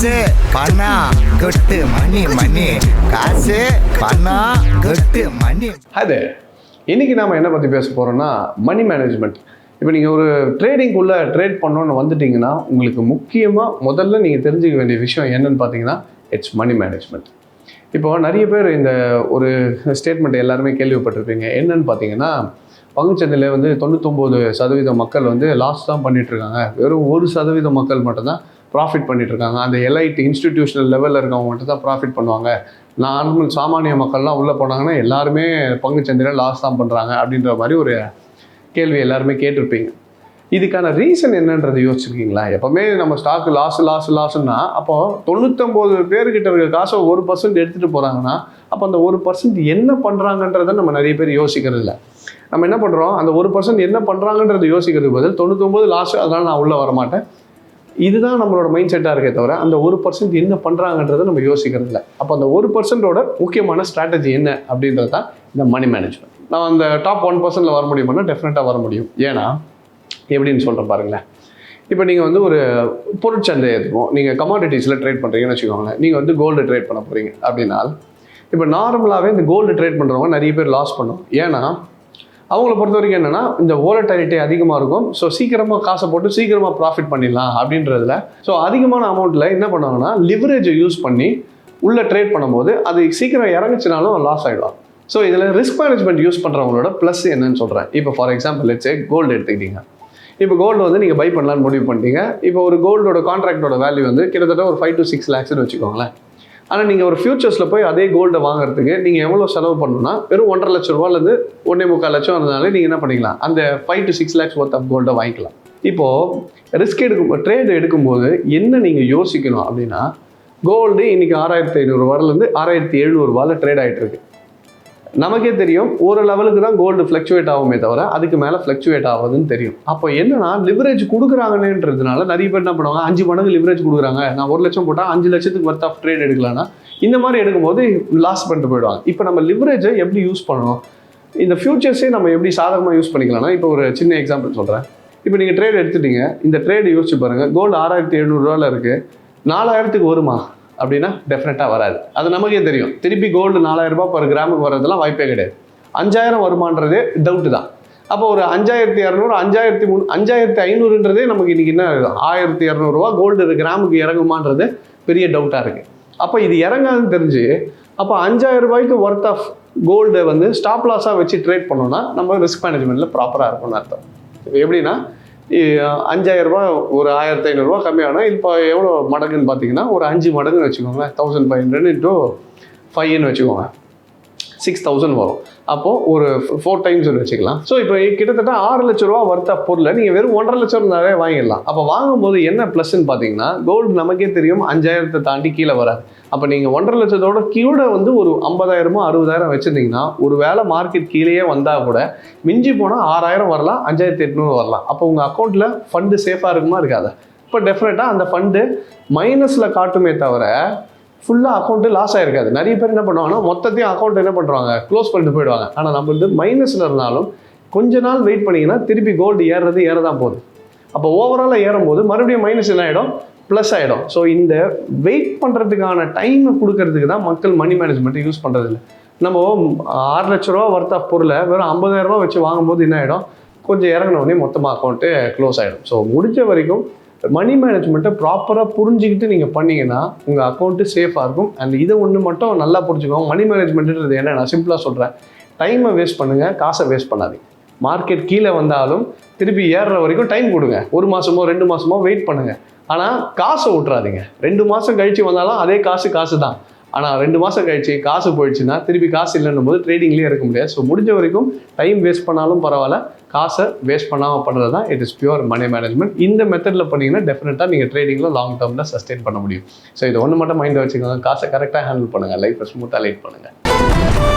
காசு பணம் கொட்டு மணி மணி. காசு பணம் கொட்டு மணி. அது இன்னைக்கு நாம என்ன பற்றி பேச போகிறோம்னா மணி மேனேஜ்மெண்ட் இப்போ நீங்கள் ஒரு ட்ரேடிங்குள்ளே ட்ரேட் பண்ணோன்னு வந்துட்டிங்கன்னா உங்களுக்கு முக்கியமாக முதல்ல நீங்கள் தெரிஞ்சுக்க வேண்டிய விஷயம் என்னன்னு பார்த்தீங்கன்னா இட்ஸ் மணி மேனேஜ்மெண்ட் இப்போ நிறைய பேர் இந்த ஒரு ஸ்டேட்மெண்ட் எல்லாருமே கேள்விப்பட்டிருப்பீங்க. என்னன்னு பார்த்தீங்கன்னா பங்குச்சந்தையில் வந்து தொண்ணூத்தொம்பது சதவீத மக்கள் வந்து லாஸ் தான் பண்ணிகிட்ருக்காங்க இருக்காங்க. வெறும் ஒரு சதவீத மக்கள் மட்டும்தான் ப்ராஃபிட் பண்ணிகிட்ருக்காங்க இருக்காங்க அந்த எலைட் இன்ஸ்டிடியூஷனல் லெவலில் இருக்கவங்க மட்டும் தான் ப்ராஃபிட் பண்ணுவாங்க. நார்மல் சாமானிய மக்கள்லாம் உள்ளே போனாங்கன்னா எல்லாருமே பங்கு சந்தையில் லாஸ் தான் பண்ணுறாங்க அப்படின்ற மாதிரி ஒரு கேள்வி எல்லாருமே கேட்டிருப்பீங்க. இதுக்கான ரீசன் என்னன்றதை யோசிச்சிருக்கீங்களா? எப்போவுமே நம்ம ஸ்டாக்கு லாஸ் லாஸ் லாஸ்ன்னா அப்போது தொண்ணூத்தொம்பது பேர்கிட்ட இருக்க காசை ஒரு பர்சன்ட் எடுத்துகிட்டு போகிறாங்கன்னா அப்போ அந்த ஒரு பர்சன்ட் என்ன பண்ணுறாங்கன்றதை நம்ம நிறைய பேர் யோசிக்கிறது இல்லை. நம்ம என்ன பண்ணுறோம் அந்த ஒரு பர்சன்ட் என்ன பண்ணுறாங்கன்றது யோசிக்கிறதுக்கு பதில் தொண்ணூத்தொம்பது லாஸ் அதனால் நான் உள்ளே வரமாட்டேன். இதுதான் நம்மளோட மைண்ட் செட்டாக இருக்கே தவிர அந்த ஒரு பர்சன்ட் என்ன பண்ணுறாங்கன்றதை நம்ம யோசிக்கிறது இல்லை அப்போ அந்த ஒரு பர்சன்டோட முக்கியமான ஸ்ட்ராட்டஜி என்ன அப்படின்றது தான் இந்த மணி மேனேஜ்மெண்ட் நான் அந்த டாப் ஒன் பர்சன்டில் வர முடியுமானா டெஃபினட்டாக வர முடியும். ஏன்னா எப்படின்னு சொல்கிறேன் பாருங்களேன். இப்போ நீங்கள் வந்து ஒரு பொருட்சந்தை எடுத்துப்போம் நீங்கள் கமாடிட்டிஸில் ட்ரேட் பண்ணுறீங்கன்னு வச்சுக்கோங்களேன். நீங்கள் வந்து கோல்டு ட்ரேட் பண்ண போகிறீங்க அப்படின்னால் இப்போ நார்மலாகவே இந்த கோல்டு ட்ரேட் பண்ணுறவங்க நிறைய பேர் லாஸ் பண்ணும் ஏன்னா அவங்கள பொறுத்த வரைக்கும் என்னென்னா இந்த ஓலட்டாலிட்டி அதிகமாக இருக்கும். ஸோ சீக்கிரமாக காசை போட்டு சீக்கிரமாக ப்ராஃபிட் பண்ணிடலாம் அப்படின்றதுல. ஸோ அதிகமான அமௌண்ட்டில் என்ன பண்ணுவாங்கன்னா லிவரேஜை யூஸ் பண்ணி உள்ளே ட்ரேட் பண்ணும்போது அது சீக்கிரம் இறங்குச்சுனாலும் லாஸ் ஆகிடும் ஸோ இதில் ரிஸ்க் மேனேஜ்மெண்ட் யூஸ் பண்ணுறவங்களோட ப்ளஸ் என்னன்னு சொல்கிறேன் இப்போ ஃபார் எக்ஸாம்பிள் லெட்ஸே கோல்டு எடுத்துக்கிட்டீங்க. இப்போ கோல்டு வந்து நீங்கள் பை பண்ணலான்னு முடிவு பண்ணிட்டீங்க. இப்போ ஒரு கோல்டோட கான்ட்ராக்டோட வேல்யூ வந்து கிட்டத்தட்ட ஒரு ஃபைவ் டு சிக்ஸ் லேக்ஸ்னு வச்சுக்கோங்களேன். ஆனால் நீங்கள் ஒரு ஃபியூச்சர்ஸில் போய் அதே கோல்டை வாங்குறதுக்கு நீங்கள் எவ்வளோ செலவு பண்ணணும்னா வெறும் ஒன்றரை லட்ச ரூபாலேருந்து ஒன்றே முக்கால் லட்சம் இருந்தாலே நீங்கள் என்ன பண்ணிக்கலாம்? அந்த five to six lakhs worth of கோல்டை வாங்கிக்கலாம். இப்போது ரிஸ்க் எடுக்கும் ட்ரேட் எடுக்கும்போது என்ன நீங்கள் யோசிக்கணும் அப்படின்னா கோல்டு இன்னைக்கு ஆறாயிரத்தி ஐநூறுரூவாலேருந்து ஆறாயிரத்தி எழுநூறுபாவில் ட்ரேட் ஆகிட்டு இருக்கு. நமக்கே தெரியும் ஒரு லெவலுக்கு தான் கோல்டு ஃப்ளக்சுவேட் ஆகுமே தவிர அதுக்கு மேலே ஃப்ளக்சுவேட் ஆகுதுன்னு தெரியும். அப்போ என்னன்னா லிவரேஜ் கொடுக்குறாங்கன்றதுனால நிறைய பேர் என்ன பண்ணுவாங்க அஞ்சு மடங்கு லிவரேஜ் கொடுக்குறாங்க. நான் ஒரு லட்சம் போட்டால் அஞ்சு லட்சத்துக்கு ஒர்த் ஆஃப் ட்ரேட் எடுக்கலாம்னா இந்த மாதிரி எடுக்கும்போது லாஸ் பண்ணிட்டு போயிடுவாங்க. இப்போ நம்ம லிவரேஜை எப்படி யூஸ் பண்ணணும்? இந்த ஃபியூச்சர்ஸே நம்ம எப்படி சாதகமாக யூஸ் பண்ணிக்கலாம்னா இப்போ ஒரு சின்ன எக்ஸாம்பிள் சொல்கிறேன் இப்போ நீங்கள் ட்ரேட் எடுத்துட்டீங்க இந்த ட்ரேட் யோசிச்சு பாருங்கள் கோல்டு ஆறாயிரத்தி எழுநூறுவாவில் இருக்குது நாலாயிரத்துக்கு வருமா? அப்படின்னா டெஃபினட்டாக வராது. அது நமக்கே தெரியும். திருப்பி கோல்டு நாலாயிரம் ரூபாய் பர் கிராமுக்கு வர்றதெல்லாம் வாய்ப்பே கிடையாது. அஞ்சாயிரம் வருமானதே டவுட்டு தான். அப்போ ஒரு அஞ்சாயிரத்தி இரநூறு அஞ்சாயிரத்தி மூணு அஞ்சாயிரத்தி ஐநூறுன்றதே நமக்கு இன்றைக்கி என்ன ஆயிரத்தி இரநூறுவா கோல்டு ஒரு கிராமுக்கு இறங்குமான்றது பெரிய டவுட்டாக இருக்குது அப்போ இது இறங்காதுன்னு தெரிஞ்சு அப்போ அஞ்சாயிரம் ரூபாய்க்கு ஒர்த் ஆஃப் கோல்டை வந்து ஸ்டாப் லாஸாக வச்சு ட்ரேட் பண்ணோம்னா நம்ம ரிஸ்க் மேனேஜ்மெண்ட்டில் ப்ராப்பராக இருக்கும்னு அர்த்தம். இப்போ எப்படின்னா இ- அஞ்சாயிரம் ரூபாய் ஒரு ஆயிரத்தி ஐநூறுரூவா கம்மியானா இப்போ எவ்வளோ மடங்குன்னு பார்த்தீங்கன்னா ஒரு அஞ்சு மடங்குன்னு வச்சுக்கோங்களேன். தௌசண்ட் ஃபைவ் ஹண்ட்ரட் இன்ட்டு ஃபைவ்னு வச்சுக்கோங்க. சிக்ஸ் தௌசண்ட் வரும். அப்போது ஒரு ஃபோர் டைம்ஸ் வச்சுக்கலாம். ஸோ இப்போ கிட்டத்தட்ட ஆறு லட்ச ரூபா ஒர்த் ஆஃப் பொருளை நீங்கள் வெறும் ஒன்றரை லட்சம் ரூபாவே வாங்கிடலாம். அப்போ வாங்கும்போது என்ன ப்ளஸ்ன்னு பார்த்தீங்கன்னா கோல்டு நமக்கே தெரியும் அஞ்சாயிரத்தை தாண்டி கீழே வராது. அப்போ நீங்கள் ஒன்றரை லட்சத்தோட கீழே வந்து ஒரு ஐம்பதாயிரமோ அறுபதாயிரம் வச்சுருந்தீங்கன்னா ஒரு வேளை மார்க்கெட் கீழேயே வந்தால் கூட மிஞ்சி போனால் ஆறாயிரம் வரலாம் அஞ்சாயிரத்தி எட்நூறு வரலாம். அப்போ உங்கள் அக்கௌண்ட்டில் ஃபண்டு சேஃபாக இருக்குமா இருக்காது? இப்போ டெஃபினட்டாக அந்த ஃபண்டு மைனஸில் காட்டுமே தவிர ஃபுல்லாக அக்கௌண்ட்டு லாஸ் ஆயிருக்காது. நிறைய பேர் என்ன பண்ணுவாங்கன்னா மொத்தத்தையும் அக்கௌண்ட் என்ன பண்ணுறாங்க க்ளோஸ் பண்ணிட்டு போயிடுவாங்க. ஆனால் நம்மளது மைனஸில் இருந்தாலும் கொஞ்ச நாள் வெயிட் பண்ணிங்கன்னா திருப்பி கோல்டு ஏறுறது ஏறதான் போகுது. அப்போ ஓவராலாக ஏறும்போது மறுபடியும் மைனஸ் என்ன ஆகிடும் ப்ளஸ் ஆகிடும் ஸோ இந்த வெயிட் பண்ணுறதுக்கான டைமை கொடுக்கறதுக்கு தான் மக்கள் மணி மேனேஜ்மெண்ட்டை யூஸ் பண்ணுறது இல்லை நம்ம ஆறு லட்ச ரூபா ஒர்த் ஆஃப் பொருளை வெறும் 50000 ரூபா வச்சு வாங்கும்போது என்ன ஆகிடும் கொஞ்சம் இறங்கினோடனே மொத்தமாக அக்கௌண்ட்டு க்ளோஸ் ஆகிடும் ஸோ முடிஞ்ச வரைக்கும் மணி மேனேஜ்மெண்ட்டை ப்ராப்பராக புரிஞ்சுக்கிட்டு நீங்கள் பண்ணீங்கன்னா உங்கள் அக்கௌண்ட்டு சேஃபாக இருக்கும். அண்ட் இதை ஒன்று மட்டும் நல்லா புரிஞ்சுக்கோங்க. மணி மேனேஜ்மெண்ட்டுன்றது என்ன? நான் சிம்பிளாக சொல்கிறேன் டைமை வேஸ்ட் பண்ணுங்கள் காசை வேஸ்ட் பண்ணாதீங்க. மார்க்கெட் கீழே வந்தாலும் திருப்பி ஏறுற வரைக்கும் டைம் கொடுங்க. ஒரு மாதமோ ரெண்டு மாதமோ வெயிட் பண்ணுங்கள் ஆனால் காசை விட்றாதீங்க ரெண்டு மாதம் கழிச்சு வந்தாலும் அதே காசு காசு தான் ஆனால் ரெண்டு மாதம் கழிச்சு காசு போயிடுச்சுன்னா திருப்பி காசு இல்லைன்னும் போது ட்ரேடிங்லேயே இருக்க முடியாது. ஸோ முடிஞ்ச வரைக்கும் டைம் வேஸ்ட் பண்ணாலும் பரவாயில்ல. காசை வேஸ்ட் பண்ணாமல் பண்ணுறது தான். It is pure money management இந்த மெத்தடில் பண்ணீங்கன்னா டெஃபினட்டாக நீங்கள் ட்ரேடிங்கில் லாங் டேர்மில் சஸ்டெயின் பண்ண முடியும். ஸோ இது ஒன்று மட்டும் மைண்டில் வச்சுக்கோங்க. காசை கரெக்டாக ஹேண்டில் பண்ணுங்கள் லைஃப்பை ஸ்மூத்தாக லைட் பண்ணுங்கள்